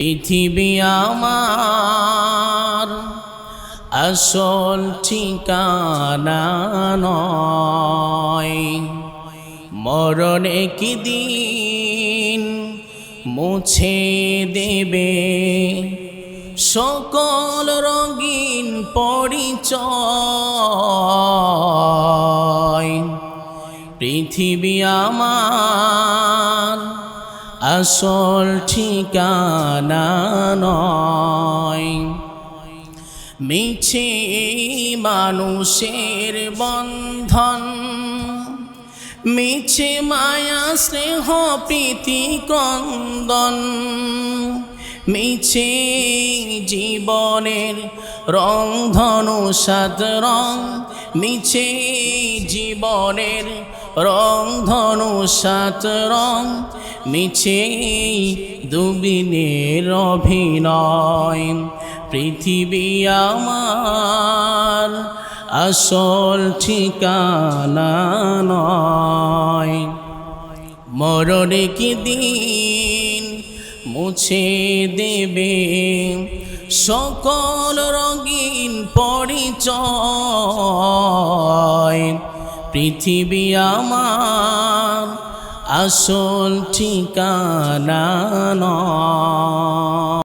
পৃথিবী আমার আসল ঠিকানা নয়। কি দিন মুছে দেবে? সকল রঙিন পরিচয়। পৃথিবী আমার আসল ঠিকানা নয়। মিছে মানুষের বন্ধন, মিছে মায়া, স্নেহ, প্রীতি কন্দন মিছে জীবনের রং, ধনু সাত রং, মিছে জীবনের রং, ধনু সাত রং মিছে দুবিনের অভিনয়। পৃথিবী আমার আসল ঠিকানা নয়। কি দিন মুছে দেবে? সকল রঙিন পরিচয়। পৃথিবী আমার আসল ঠিকানা